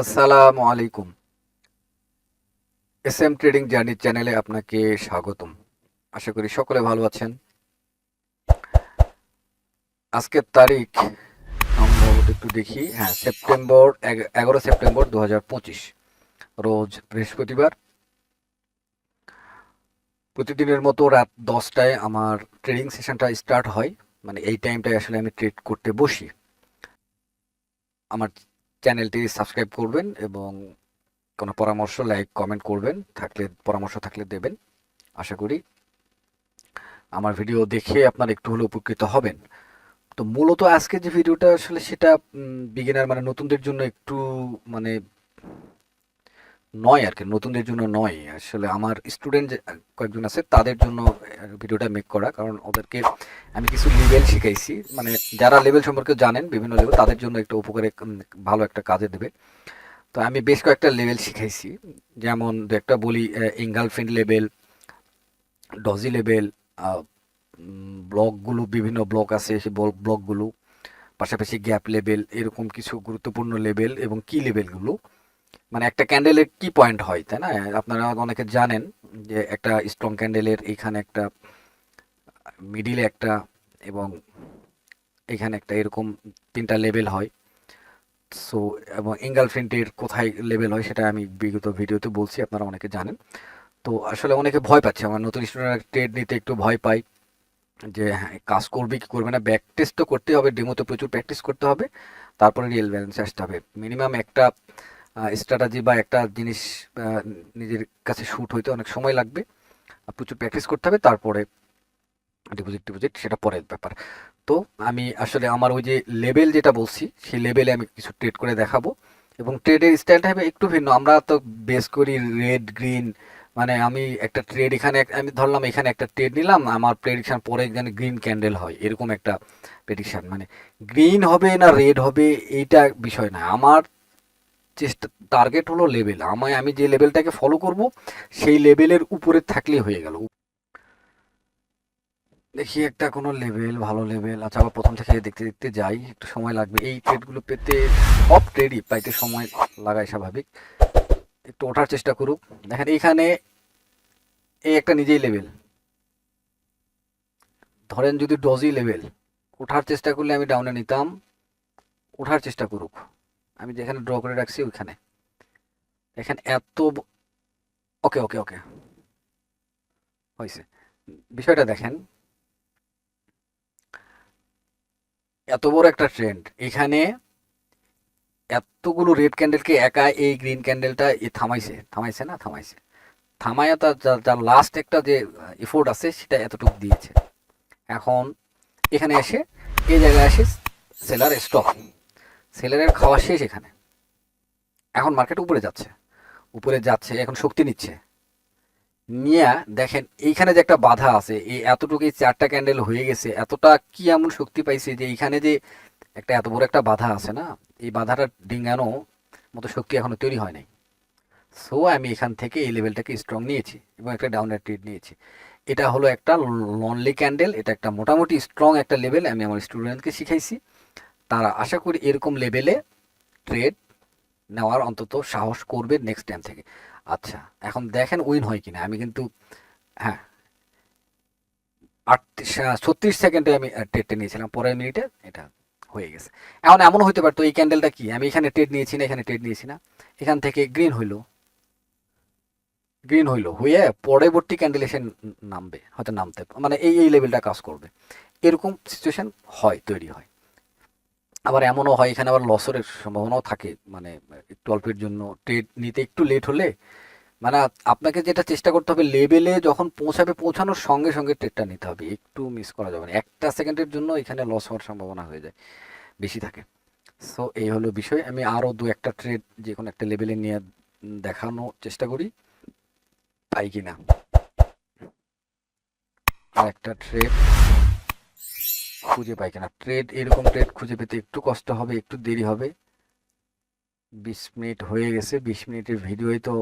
আসসালামু আলাইকুম। S M trading journey চ্যানেলে আপনাকে স্বাগতম। আশা করি সকলে ভালো আছেন। আজকের তারিখ একটু দেখি। হ্যাঁ সেপ্টেম্বর এগারো সেপ্টেম্বর দু হাজার পঁচিশ, রোজ বৃহস্পতিবার। প্রতিদিনের মতো রাত দশটায় আমার ট্রেডিং সেশনটা স্টার্ট হয়। মানে এই টাইমটায় আসলে আমি ট্রেড করতে বসি। আমার চ্যানেলটি সাবস্ক্রাইব করবেন এবং কোনো পরামর্শ লাইক কমেন্ট করবেন, থাকলে, পরামর্শ থাকলে দেবেন। আশা করি আমার ভিডিও দেখে আপনার একটু হলে উপকৃত হবেন। তো মূলত আজকে যে ভিডিওটা আসলে সেটা বিগিনার মানে নতুনদের জন্য একটু মানে নয় আর কি, নতুনদের জন্য নয়। আসলে আমার স্টুডেন্ট কয়েকজন আছে, তাদের জন্য ভিডিওটা মেক করা। কারণ ওদেরকে আমি কিছু লেভেল শিখাইছি। মানে যারা লেভেল সম্পর্কে জানেন, বিভিন্ন লেভেল তাদের জন্য একটা উপকারে ভালো একটা কাজে দেবে। তো আমি বেশ কয়েকটা লেভেল শিখাইছি। যেমন দু একটা বলি ইঙ্গালফিন লেভেল ডজি লেভেল ব্লকগুলো বিভিন্ন ব্লক আছে, সেই ব্লকগুলো পাশাপাশি গ্যাপ লেভেল এরকম কিছু গুরুত্বপূর্ণ লেভেল এবং কি লেভেলগুলো মানে একটা ক্যান্ডেলের কি পয়েন্ট হয়, তাই না? আপনারা অনেকে জানেন যে একটা স্ট্রং ক্যান্ডেলের এইখানে একটা মিডিলে একটা এবং এখানে একটা এরকম তিনটা লেভেল হয়। সো এবং এঙ্গালফ্রেন্টের কোথায় লেভেল হয় সেটা আমি বিগত ভিডিওতে বলছি, আপনারা অনেকে জানেন। তো আসলে অনেকে ভয় পাচ্ছে, আমার নতুন স্টুডেন্টরা ট্রেড নিতে একটু ভয় পায় যে হ্যাঁ কাজ করবে কি করবে না ব্যাক টেস্ট তো করতে হবে ডেমোতে প্রচুর প্র্যাকটিস করতে হবে, তারপরে রিয়েল ব্যালেন্স আসতে হবে। মিনিমাম একটা স্ট্র্যাটাজি বা একটা জিনিস নিজের কাছে শ্যুট হইতে অনেক সময় লাগবে। প্রচুর প্র্যাকটিস করতে হবে, তারপরে ডিপোজিট ডিপোজিট সেটা পরের ব্যাপার। তো আমি আসলে আমার ওই যে লেভেল যেটা বলছি, সেই লেভেলে আমি কিছু ট্রেড করে দেখাবো। এবং ট্রেডের স্টাইলটা হবে একটু ভিন্ন। আমরা তো বেস করি রেড গ্রিন মানে আমি একটা ট্রেড এখানে, আমি ধরলাম এখানে একটা ট্রেড নিলাম, আমার প্রেডিকশন পরে যেন গ্রিন ক্যান্ডেল হয়, এরকম একটা প্রেডিকশান মানে গ্রিন হবে না রেড হবে, এইটা বিষয় না আমার চেষ্টা টার্গেট হলো লেভেল আমায়, আমি যে লেভেলটাকে ফলো করব, সেই লেভেলের উপরে থাকলেই হয়ে গেল। দেখি একটা কোনো লেভেল ভালো লেভেল আচ্ছা আবার প্রথম থেকে দেখতে দেখতে যাই, একটু সময় লাগবে। এই ট্রেডগুলো পেতে সব ট্রেডই পাইতে সময় লাগায় স্বাভাবিক। একটু ওঠার চেষ্টা করুক। দেখেন এইখানে এই একটা নিজেই লেভেল ধরেন যদি ডজি লেভেল ওঠার চেষ্টা করলে আমি ডাউনে নিতাম, ওঠার চেষ্টা করুক। আমি যেখানে ড্র করে রাখছি ওইখানে। এখানে এত ওকে ওকে ওকে হয়েছে বিষয়টা দেখেন। এত বড় একটা ট্রেন্ড এখানে এতগুলো রেড ক্যান্ডেলকে একা এই গ্রিন ক্যান্ডেলটা এ থামাইছে। থামাইছে না, থামাইছে। থামাইয়া তার যার লাস্ট একটা যে এফোর্ট আছে, সেটা এতটুকু দিয়েছে। এখন এখানে এসে, এই জায়গায় এসে সেলার স্টপ সেলারের খাওয়া শেষ এখানে। এখন মার্কেট উপরে যাচ্ছে। উপরে যাচ্ছে, এখন শক্তি নিচ্ছে। নিয়ে দেখেন, এইখানে যে একটা বাধা আছে, এই এতটুকু চারটা ক্যান্ডেল হয়ে গেছে, এতটা কি এমন শক্তি পাইছে যে এইখানে যে একটা এত বড় একটা বাধা আছে না, এই বাধাটা ডিঙ্গানো মতো শক্তি এখনও তৈরি হয় নাই। সো আমি এখান থেকে এই লেভেলটাকে স্ট্রং নিয়েছি এবং একটা ডাউনের ট্রেড নিয়েছি। এটা হলো একটা লনলি ক্যান্ডেল এটা একটা মোটামুটি স্ট্রং একটা লেভেল আমি আমার স্টুডেন্টকে শিখাইছি। তারা আশা করি এরকম লেভেলে ট্রেড নেওয়ার অন্তত সাহস করবে নেক্সট টাইম থেকে। আচ্ছা এখন দেখেন উইন হয় কিনা। আমি কিন্তু হ্যাঁ আটত্রিশ ছত্রিশ সেকেন্ডে আমি ট্রেডটা নিয়েছিলাম। পরের মিনিটে এটা হয়ে গেছে। এখন এমন হতে পারতো এই ক্যান্ডেলটা কি? আমি এখানে ট্রেড নিয়েছি না, এখানে ট্রেড নিয়েছি না। এখান থেকে গ্রিন হইল। গ্রিন হইল। হয়ে পরবর্তী ক্যান্ডেল এসে নামবে, হয়তো নামতে মানে এই এই লেভেলটা কাজ করবে। এরকম সিচুয়েশন হয়, তৈরি হয়। আবার এমনও হয়, এখানে আবার লসের সম্ভাবনাও থাকে। মানে একটু অল্পের জন্য ট্রেড নিতে একটু লেট হলে মানে আপনাকে যেটা চেষ্টা করতে হবে লেভেলে যখন পৌঁছাবে, পৌঁছানোর সঙ্গে সঙ্গে ট্রেডটা নিতে হবে। একটু মিস করা যাবে না। একটা সেকেন্ডের জন্য এখানে লস হওয়ার সম্ভাবনা হয়ে যায়, বেশি থাকে। সো এই হলো বিষয়। আমি আরও দু একটা ট্রেড যে কোনো একটা লেভেলে নিয়ে দেখানোর চেষ্টা করি। পাই কি না আর একটা ট্রেড খুঁজে পাই কিনা? ট্রেড এরকম ট্রেড খুঁজে পেতে একটু কষ্ট হবে, একটু দেরি হবে। বিশ মিনিট হয়ে গেছে, বিশ মিনিটের ভিডিওই তো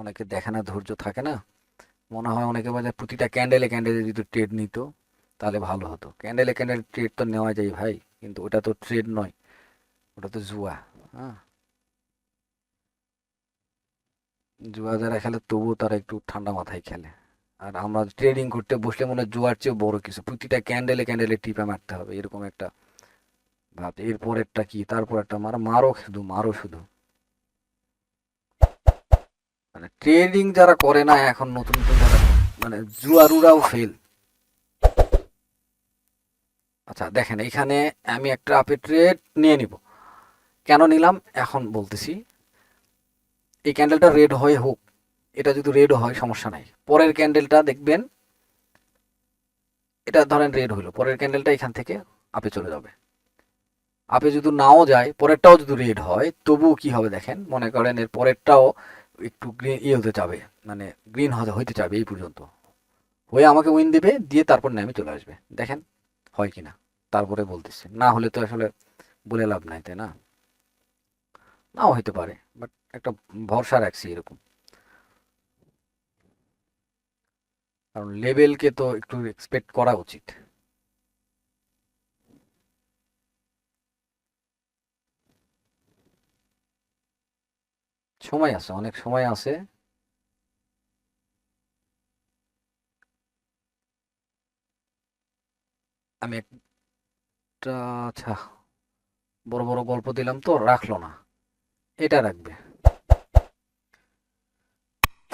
অনেকে দেখে না, ধৈর্য থাকে না। মনে হয় অনেকে বলে প্রতিটা ক্যান্ডেলে ক্যান্ডেলে যদি ট্রেড নিত, তাহলে ভালো হতো। ক্যান্ডেলে ক্যান্ডেল ট্রেড তো নেওয়া যায় ভাই, কিন্তু ওটা তো ট্রেড নয়, ওটা তো জুয়া হ্যাঁ? জুয়া যারা খেলে তবুও তারা একটু ঠান্ডা মাথায় খেলে। আর আমরা ট্রেডিং করতে বসলে মনে হয় জুয়ার চেয়ে বড় কিছু। প্রতিটা ক্যান্ডেলে ক্যান্ডেলে টিপে মারতে হবে, এরকম একটা ভাব। এরপর একটা কি? তারপর একটা মার, মারো শুধু মারো শুধু। মানে ট্রেডিং যারা করে না, এখন নতুন নতুন যারা মানে জুয়ারুরাও ফেল আচ্ছা দেখেন, এখানে আমি একটা আপে ট্রেড নিয়ে নিব। কেন নিলাম? এখন বলতেছি, এই ক্যান্ডেলটা রেড হয়ে হোক এটা যদি রেড হয়, সমস্যা নাই। পরের ক্যান্ডেলটা দেখবেন, এটা ধরেন রেড হইল পরের ক্যান্ডেলটা এখান থেকে আপে চলে যাবে। আপে যদি নাও যায়, পরেরটাও যদি রেড হয়, তবুও কি হবে দেখেন? মনে করেন এর পরেরটাও একটু গ্রিন ইয়ে হতে যাবে মানে গ্রিন হইতে যাবে এই পর্যন্ত। হয়ে আমাকে উইন দিবে, দিয়ে তারপর নেমে চলে আসবে। দেখেন, হয় কিনা? তারপরে বলতেছে। না হলে তো আসলে বলে লাভ নাই, তাই না? নাও হইতে পারে বাট একটা ভরসা রাখছি এরকম। কারণ লেভেলকে তো একটু এক্সপেক্ট করা উচিত। সময় আছে, অনেক সময় আছে। আমি একটা আচ্ছা বড় বড় গল্প দিলাম তো, রাখল না। এটা রাখবে।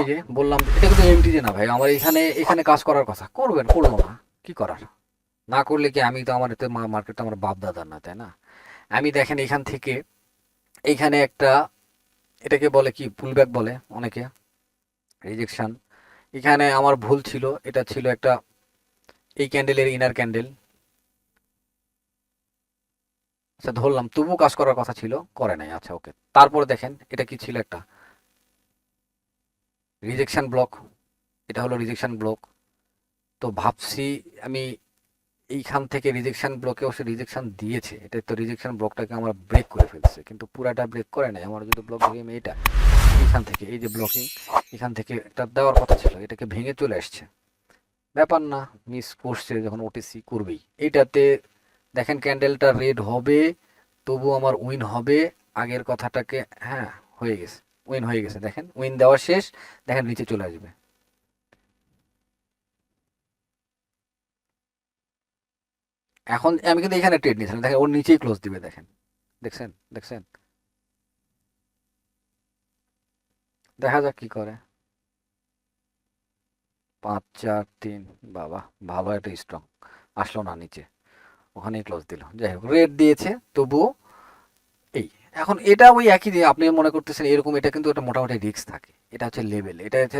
এই যে বললাম, এটা কিন্তু এমটি যে না ভাই, আমার এখানে এখানে কাজ করার কথা। করবেন করল না। কি করার? না করলে কি আমি তো আমার এতে মার্কেটটা আমার বাপ দাদার না, তাই না? আমি দেখেন এখান থেকে এইখানে একটা, এটাকে বলে কি পুলব্যাক বলে অনেকে রিজেকশন এখানে আমার ভুল ছিল, এটা ছিল একটা, এই ক্যান্ডেলের ইনার ক্যান্ডেল আচ্ছা ধরলাম, তবুও কাজ করার কথা ছিল, করে নাই আচ্ছা ওকে তারপরে দেখেন, এটা কি ছিল একটা রিজেকশন ব্লক এটা হলো রিজেকশান ব্লক তো ভাবছি আমি এইখান থেকে রিজেকশান ব্লকে অবশ্য রিজেকশান দিয়েছে। এটা তো রিজেকশান ব্লকটাকে আমরা ব্রেক করে ফেলছে। কিন্তু পুরাটা ব্রেক করে নাই। আমার যদি ব্লক ভেঙে এটা এইখান থেকে, এই যে ব্লকিং এখান থেকে এটা দেওয়ার কথা ছিল। এটাকে ভেঙে চলে আসছে। ব্যাপার না মিস করছে যখন ওটিসি করবেই। এইটাতে দেখেন ক্যান্ডেলটা রেড হবে তবু আমার উইন হবে। আগের কথাটাকে হ্যাঁ হয়ে গেছে। উইন হয়ে গেছে, দেখেন। উইন দেওয়া শেষ, দেখেন নিচে চলে আসবে। এখন আমি কিন্তু এখানে ট্রেড নিয়েছিলাম, দেখেন, ওর নিচেই ক্লোজ দিবে, দেখেন। দেখছেন? দেখছেন? দেখা যাক কি করে। পাঁচ, চার, তিন, বাবা, ভালো একটা স্ট্রং আসলো না নিচে। ওখানেই ক্লোজ দিল। যাই হোক রেড দিয়েছে, তবুও এখন এটা ওই একই আপনি মনে করতেছেন এরকম, এটা কিন্তু একটা মোটামুটি রিস্ক থাকে। এটা হচ্ছে লেভেল এটা হচ্ছে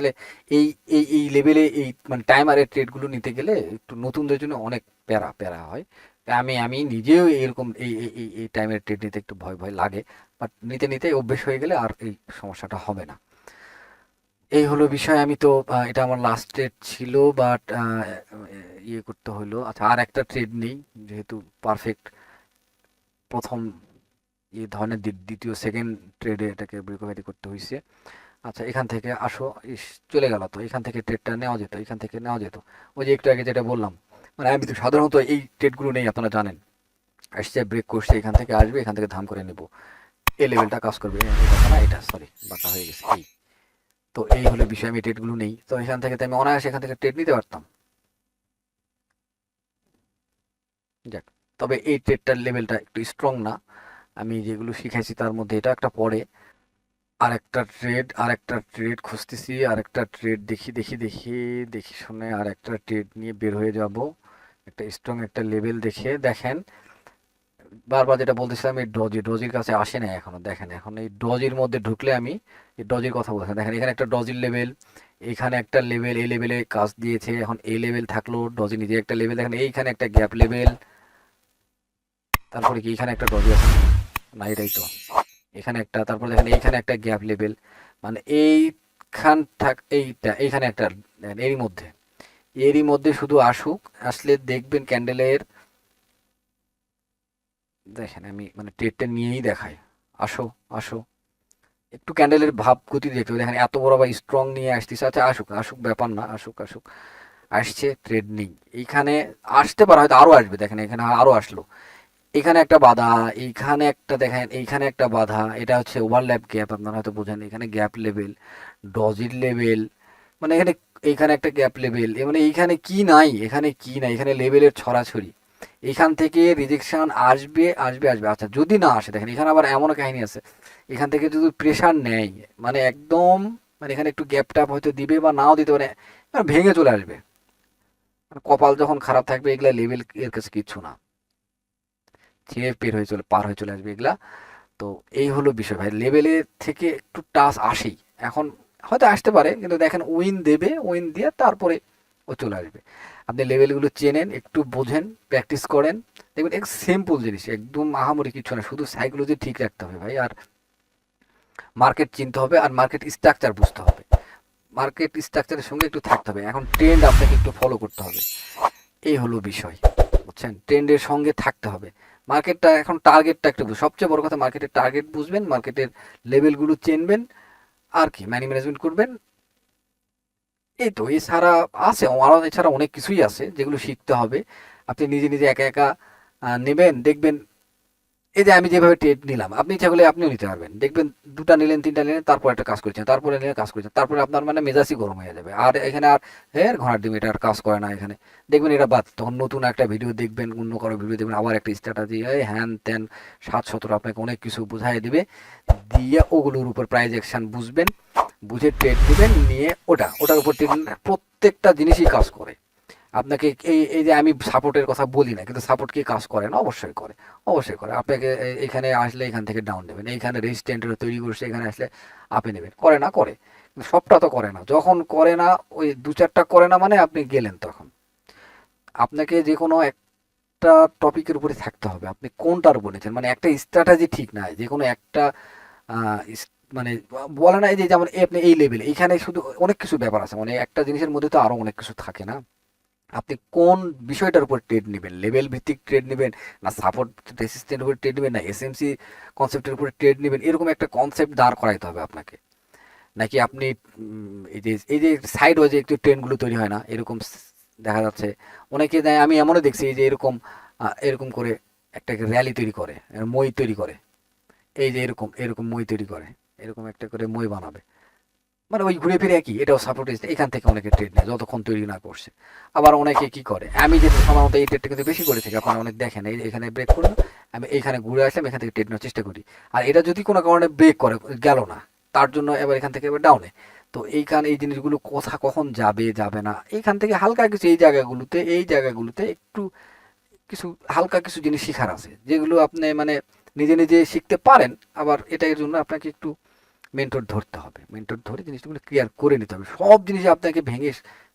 এই এই এই লেভেলে এই মানে টাইমারের ট্রেডগুলো নিতে গেলে একটু নতুনদের জন্য অনেক প্যারা প্যারা হয়। আমি আমি নিজেও এরকম এই এই এই টাইমের ট্রেড নিতে একটু ভয় ভয় লাগে। বাট নিতে নিতে অভ্যেস হয়ে গেলে আর এই সমস্যাটা হবে না। এই হলো বিষয়। আমি তো এটা আমার লাস্ট ট্রেড ছিল বাট ইয়ে করতে হলো আচ্ছা আর একটা ট্রেড নেই, যেহেতু পারফেক্ট প্রথম এই ধরনের দ্বিতীয় সেকেন্ড ট্রেডে এটাকে রিকভারি করতে হয়েছে আচ্ছা এখান থেকে আসো, ইস, চলে গেল তো। এখান থেকে ট্রেডটা নেওয়া যেত, এখান থেকে নেওয়া যেত। ওই যে একটু আগে যেটা বললাম মানে আমি তো সাধারণত এই ট্রেডগুলো নেই, আপনারা জানেন। আসছে ব্রেক করছে, এখান থেকে আসবে, এখান থেকে ধাম করে নেব। এই লেভেলটা কাজ করবে না, এটা সরি বাঁকা হয়ে গেছে, এই। তো এই হলো বিষয়, আমি ট্রেডগুলো নেই। তো এখান থেকে আমি অনায়াসে এখান থেকে ট্রেড নিতে পারতাম। যাক, তবে এই ট্রেডটার লেভেলটা একটু স্ট্রং না। আমি যেগুলো শিখেছি তার মধ্যে এটা একটা পড়ে। আর একটা ট্রেড আর একটা ট্রেড খুঁজতেছি আর একটা ট্রেড দেখি দেখি দেখি দেখি শুনে আর একটা ট্রেড নিয়ে বের হয়ে যাব। একটা স্ট্রং একটা লেভেল দেখে দেখেন। বারবার যেটা বলতেছিলাম, এই ডজি ডজির কাছে আসে না এখনও, দেখেন। এখন এই ডজির মধ্যে ঢুকলে আমি এই ডজির কথা বলছি দেখেন, এখানে একটা ডজির লেভেল এখানে একটা লেভেল এই লেভেলে কাজ দিয়েছে। এখন এই লেভেল থাকল ডজি নিজে একটা লেভেল দেখেন এইখানে একটা গ্যাপ লেভেল তারপরে কি, এখানে একটা ডজি আছে। না এটাই তো। এখানে একটা, তারপর দেখেন এইখানে একটা গ্যাপ লেভেল মানে এইখান থাক, এইটা, এইখানে একটা এরই মধ্যে। এরই মধ্যে শুধু আসুক, আসলে দেখবেন ক্যান্ডেলের দেখেন আমি মানে ট্রেডটা নিয়েই দেখাই। আসো আসো। একটু ক্যান্ডেলের ভাব গতি দেখতে হবে দেখেন এত বড় বা স্ট্রং নিয়ে আসতেছে। আচ্ছা আসুক আসুক, ব্যাপার না, আসুক আসুক। আসছে ট্রেড নেই এইখানে আসতে পারে, হয়তো আরও আসবে। দেখেন এখানে আরও আসলো। এখানে একটা বাধা, এইখানে একটা দেখেন, এইখানে একটা বাধা, এটা হচ্ছে ওভারল্যাপ গ্যাপ আপনারা হয়তো বোঝেন, এখানে গ্যাপ লেভেল ডজির লেভেল মানে এখানে, এইখানে একটা গ্যাপ লেভেল মানে এইখানে কি নাই, এখানে কি নাই, এখানে লেভেলের ছড়াছড়ি। এখান থেকে রিজেকশন আসবে আসবে আসবে। আচ্ছা যদি না আসে, দেখেন, এখানে আবার এমনও কাহিনী আছে, এখান থেকে যদি প্রেশার নেয় মানে একদম মানে এখানে একটু গ্যাপ ট্যাপ হয়তো দিবে বা নাও দিতে পারে মানে ভেঙে চলে আসবে। মানে কপাল যখন খারাপ থাকবে, এগুলা লেভেল এর কাছে কিচ্ছু না। ছিঁড়ে পের হয়ে চলে, পার হয়ে চলে আসবে এগুলা। তো এই হলো বিষয় ভাই। লেভেলের থেকে একটু টাচ আসেই। এখন হয়তো আসতে পারে, কিন্তু দেখেন উইন দেবে উইন দিয়ে তারপরে ও চলে আসবে। আপনি লেভেলগুলো চেনেন, একটু বোঝেন প্র্যাকটিস করেন। দেখবেন এক সিম্পল জিনিস, একদম আহামরি কিছু না, শুধু সাইকোলজি ঠিক রাখতে হবে ভাই। আর মার্কেট চিনতে হবে, আর মার্কেট স্ট্রাকচার বুঝতে হবে। মার্কেট স্ট্রাকচারের সঙ্গে একটু থাকতে হবে। এখন ট্রেন্ড আপনাকে একটু ফলো করতে হবে। এই হলো বিষয়, বুঝছেন? ট্রেন্ডের সঙ্গে থাকতে হবে। মার্কেটটা এখন টার্গেটটা একটু সবচেয়ে বড় কথা মার্কেটের টার্গেট বুঝবেন মার্কেটের লেভেলগুলো চেনবেন, আর কি ম্যানি ম্যানেজমেন্ট করবেন। এই তো, এছাড়া আছে আরও এছাড়া অনেক কিছুই আছে যেগুলো শিখতে হবে। আপনি নিজে নিজে একা একা নেবেন, দেখবেন এই যে আমি যেভাবে ট্রেড নিলাম, আপনি ইচ্ছা করলে আপনিও নিতে পারবেন। দেখবেন দুটা নিলেন, তিনটা নিলেন, তারপর একটা কাজ করেছেন, তারপরে নিলেন, কাজ করেছেন, তারপরে আপনার মানে মেজাজই গরম হয়ে যাবে। আর এখানে আর হ্যাঁ ঘোড়ার ডিম, এটা আর কাজ করে না এখানে। দেখবেন এটা বাদ, তখন নতুন একটা ভিডিও দেখবেন, অন্য কারও ভিডিও দেখবেন, আবার একটা স্ট্র্যাটাজি এই হ্যান ত্যান, সাত সতেরো আপনাকে অনেক কিছু বোঝাই দেবে। দিয়ে ওগুলোর উপর প্রাইজ অ্যাকশন বুঝবেন, বুঝে ট্রেড দেবেন, নিয়ে ওটা, ওটার উপর ট্রেড প্রত্যেকটা জিনিসই কাজ করে। আপনাকে এই এই যে আমি সাপোর্টের কথা বলি না, কিন্তু সাপোর্ট কি কাজ করে না? অবশ্যই করে অবশ্যই করে। আপনাকে এখানে আসলে এখান থেকে ডাউন দেবেন এইখানে রেজিস্ট্যান্টের তৈরি করছে এখানে আসলে আপে নেবেন। করে না, করে। সবটা তো করে না। যখন করে না, ওই দু চারটা করে না মানে আপনি গেলেন তখন। আপনাকে যে কোনো একটা টপিকের উপরে থাকতে হবে। আপনি কোনটার নিচ্ছেন মানে একটা স্ট্র্যাটাজি ঠিক না যে কোনো একটা মানে বলে না যে যেমন আপনি এই লেভেল এইখানে শুধু অনেক কিছু ব্যাপার আছে। মানে একটা জিনিসের মধ্যে তো আরও অনেক কিছু থাকে না? আপনি কোন বিষয়টার উপর ট্রেড নেবেন? লেভেল ভিত্তিক ট্রেড নেবেন না সাপোর্ট রেসিস্ট্যান্ট উপর ট্রেড নেবেন না এসএমসি কনসেপ্টের উপরে ট্রেড নেবেন? এরকম একটা কনসেপ্ট দাঁড় করাইতে হবে আপনাকে। নাকি আপনি এই যে এই যে সাইড ওয়াইজে একটু ট্রেনগুলো তৈরি হয় না, এরকম দেখা যাচ্ছে। অনেকে দেয়, আমি এমনও দেখছি যে এরকম এরকম করে একটা র্যালি তৈরি করে মই তৈরি করে। এই যে এরকম এরকম মই তৈরি করে, এরকম একটা করে মই বানাবে। মানে ওই ঘুরে ফিরে একই, এটাও সাপোর্ট এখান থেকে অনেকে ট্রেড নেয়, যতক্ষণ তৈরি না করছে। আবার অনেকে কি করে? আমি যেটা সাধারণত এই ট্রেডটা কিন্তু বেশি করে থাকি, আপনারা অনেক দেখেন, এই এখানে ব্রেক করল আমি এখানে ঘুরে আসলাম, এখান থেকে ট্রেড নেওয়ার চেষ্টা করি। আর এটা যদি কোনো কারণে ব্রেক করে, গেল না, তার জন্য এবার এখান থেকে এবার ডাউনে তো এইখানে এই জিনিসগুলো কোথা কখন যাবে যাবে না এইখান থেকে হালকা কিছু এই জায়গাগুলোতে এই জায়গাগুলোতে একটু কিছু, হালকা কিছু জিনিস শেখার আছে, যেগুলো আপনি মানে নিজে নিজে শিখতে পারেন, আবার এটার জন্য আপনাকে একটু মেন্টর ধরতে হবে। মেন্টর ধরে জিনিসগুলো ক্লিয়ার করে নিতে হবে। সব জিনিস আপনাকে ভেঙে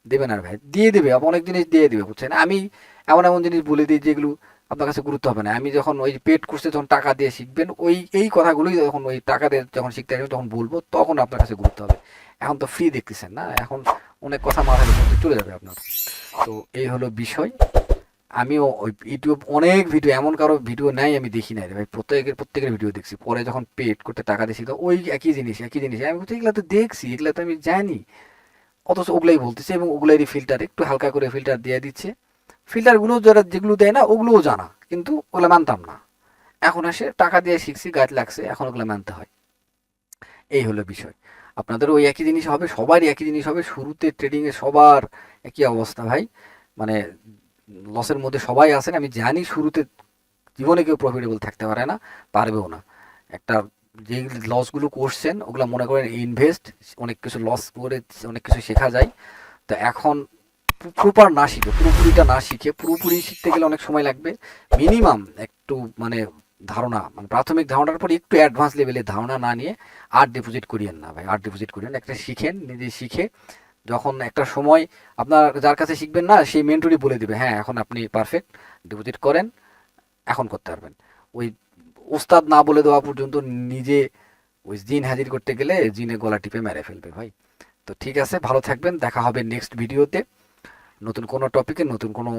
দেবে না ভাই। দিয়ে দেবে অনেক জিনিস দিয়ে দেবে, বুঝছেন? আমি এমন এমন জিনিস বলে দিই যেগুলো আপনার কাছে গুরুত্ব হবে না। আমি যখন ওই পেড কোর্সে যখন টাকা দিয়ে শিখবেন, ওই, এই কথাগুলোই যখন ওই টাকা দিয়ে যখন শিখতে আসবেন, তখন বলব, তখন আপনার কাছে গুরুত্ব হবে। এখন তো ফ্রি দেখতেছেন না? এখন অনেক কথা মাথায় চলে যাবে আপনার। তো এই হলো বিষয়। আমিও ওই ইউটিউব অনেক ভিডিও এমন কারও ভিডিও নাই আমি দেখি নাই ভাই। প্রত্যেকের প্রত্যেকের ভিডিও দেখছি। পরে যখন পেড করতে টাকা দিয়েছি তো ওই একই জিনিস একই জিনিস। আমি বলছি, এগুলো তো দেখছি, এগুলো তো আমি জানি। অথচ ওগুলাই বলতেছে এবং ওগুলারই ফিল্টার একটু হালকা করে ফিল্টার দিয়ে দিচ্ছে। ফিল্টারগুলো যারা যেগুলো দেয় না, ওগুলোও জানা, কিন্তু ওগুলো মানতাম না। এখন আসে টাকা দিয়ে শিখছি গাছ লাগছে, এখন ওগুলো মানতে হয়। এই হলো বিষয়। আপনাদের ওই একই জিনিস হবে, সবারই একই জিনিস হবে। শুরুতে ট্রেডিংয়ে সবার একই অবস্থা ভাই। মানে লসের মধ্যে সবাই আছেন, আমি জানি শুরুতে জীবনে কেউ প্রফিটেবল থাকতে পারে না, পারবেও না। একটা যে লসগুলো করছেন, ওগুলো মনে করেন ইনভেস্ট অনেক কিছু লস করে, অনেক কিছু শেখা যায়। তো এখন প্রপার না শিখে, পুরোপুরিটা না শিখে, পুরোপুরি শিখতে গেলে অনেক সময় লাগবে। মিনিমাম একটু মানে ধারণা মানে প্রাথমিক ধারণার পর একটু অ্যাডভান্স লেভেলে ধারণা না নিয়ে আর ডিপোজিট করিয়েন না ভাই আর ডিপোজিট করিয়েন। একটা শিখেন, নিজে শিখে যখন একটা সময় আপনার যার কাছে শিখবেন না, সেই মেন্টরই বলে দিবে হ্যাঁ এখন আপনি পারফেক্ট ডিপোজিট করেন, এখন করতে পারবেন। ওই ওস্তাদ না বলে দেওয়া পর্যন্ত নিজে ওই জিন হাজির করতে গেলে জিনে গলা টিপে মেরে ফেলবে ভাই। তো ঠিক আছে, ভালো থাকবেন, দেখা হবে নেক্সট ভিডিওতে নতুন কোনো টপিকে নতুন কোনো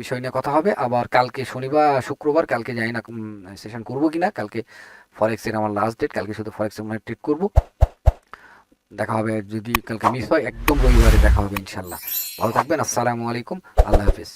বিষয় নিয়ে কথা হবে। আবার কালকে শনিবার, শুক্রবার, কালকে যাই না সেশন করব কিনা, কালকে ফরেক্সের আমার লাস্ট ডেট কালকে শুধু ফরেক্সের মানে ট্রিট করব। দেখা হবে যদি কালকে মিস হয়, একদম রবিবারে দেখা হবে ইনশাল্লাহ ভালো থাকবেন, আসসালামু আলাইকুম, আল্লাহ হাফিজ।